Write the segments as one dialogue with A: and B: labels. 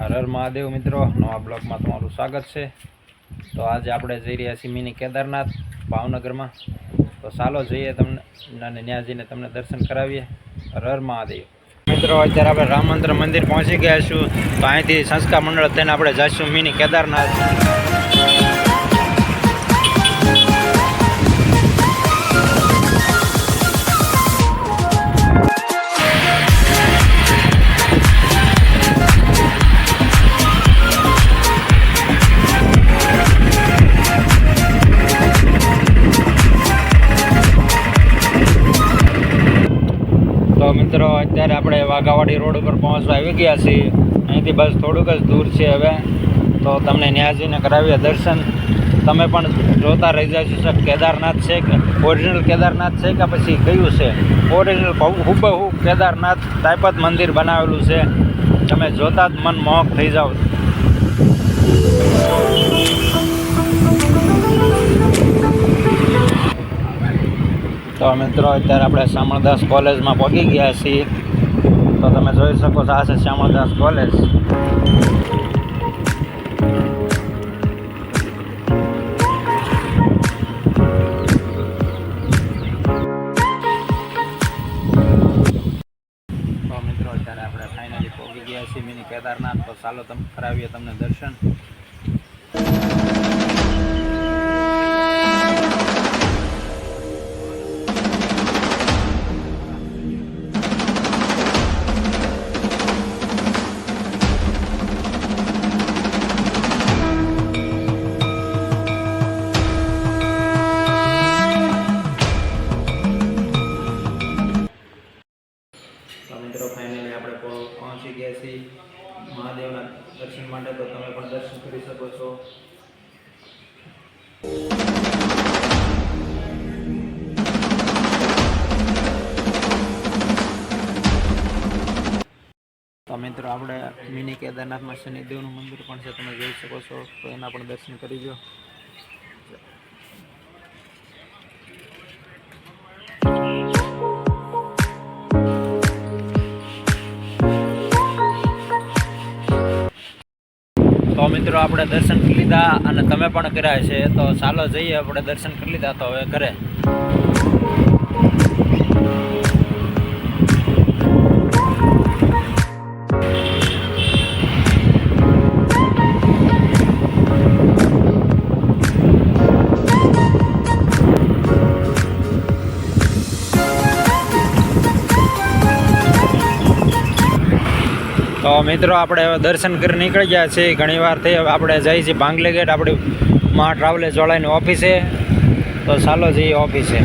A: હર મહાદેવ મિત્રો, નવા બ્લોકમાં તમારું સ્વાગત છે. તો આજે આપણે જઈ રહ્યા છીએ મિની કેદારનાથ ભાવનગરમાં. તો ચાલો જઈએ તમને, અને ત્યાં જઈને તમને દર્શન કરાવીએ. હર મહાદેવ. મિત્રો, અત્યારે આપણે રામ મંદિર મંદિર પહોંચી ગયા છું તો અહીંથી સંસ્કાર મંડળ થઈને આપણે જઈશું મિની કેદારનાથ. મિત્રો, અત્યારે આપણે વાઘાવાડી રોડ ઉપર પહોંચવા આવી ગયા છીએ. અહીંથી બસ થોડુંક જ દૂર છે હવે. તો તમને ન્યાજીને કરાવીએ દર્શન. તમે પણ જોતા રહી જશો કે કેદારનાથ છે કે ઓરિજિનલ કેદારનાથ છે કે પછી કયું છે? ઓરિજિનલ હુબહુ કેદારનાથ તાયપત મંદિર બનાવેલું છે. તમે જોતા જ મન મોહક થઈ જાઓ. તો મિત્રો, અત્યારે આપણે શ્યામળદાસ કોલેજમાં પહોંચી ગયા છીએ. તો તમે જોઈ શકો છો, આ છે શ્યામળદાસ કોલેજ. તો મિત્રો, અત્યારે આપણે ફાઇનલી પહોંચી ગયા છીએ, મિની કેદારનાથ. તો ચાલો, તમે કરાવીએ તમને દર્શન. દર્શન માટે તો તમે પણ દર્શન કરી શકો છો. તો મિત્રો, આપણે મિની કેદારનાથમાં શનિદેવનું મંદિર પણ છે, તમે જોઈ શકો છો, તો એના પણ દર્શન કરી લો મિત્રો, આપણે દર્શન કરી લીધા અને તમે પણ કર્યા છે, તો ચાલો જઈએ, આપણે દર્શન કરી લીધા, તો હવે ઘરે. તો મિત્રો, આપણે દર્શન કરી નીકળી ગયા છીએ. ઘણી વાર આપણે જઈએ છીએ ભાંગલે ગેટ. આપણી મા ટ્રાવેલેજ વાળાની ઓફિસે તો ચાલો જઈએ ઓફિસે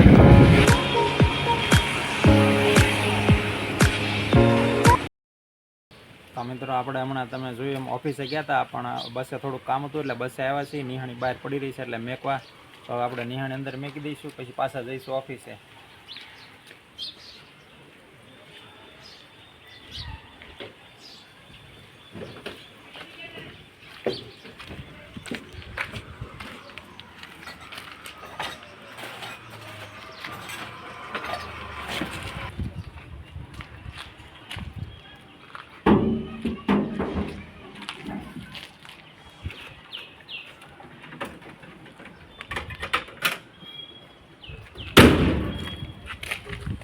A: તો મિત્રો, આપણે હમણાં તમે જોયું એમ ઓફિસે ગયા હતા પણ બસે થોડુંક કામ હતું એટલે બસે આવ્યા છીએ. નિહાણી બહાર પડી રહી છે એટલે મેકવા. તો આપણે નિહાણી અંદર મેકી દઈશું, પછી પાછા જઈશું ઓફિસે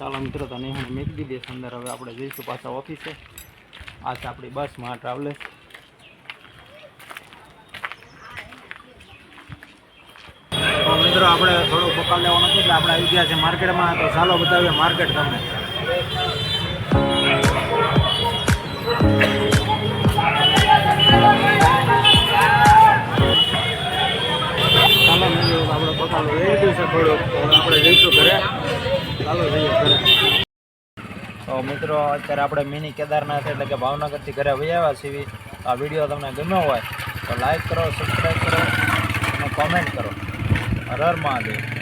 A: ચાલો મિત્રો તો હું મેકી દીધી અંદર. હવે આપણે જઈશું પાછા ઓફિસે. આ છે આપણી બસમાં ટ્રાવેલર્સ મિત્રો, આપણે થોડું બકાલ લેવાનું હતું એટલે આપણે આવી ગયા છે માર્કેટમાં તો ચાલો બતાવીએ માર્કેટ તમને. આપણે બકાલ એ દિવસે થોડુંક. આપણે જઈશું ઘરે. ચાલો જઈએ તો મિત્રો, અત્યારે આપણે મિની કેદારનાથ એટલે કે ભાવનગરથી ઘરે વહી આવ્યા છીએ. આ વીડિયો તમને ગમ્યો હોય તો લાઈક કરો સબસ્ક્રાઈબ કરો અને કોમેન્ટ કરો. હર મહાદેવ.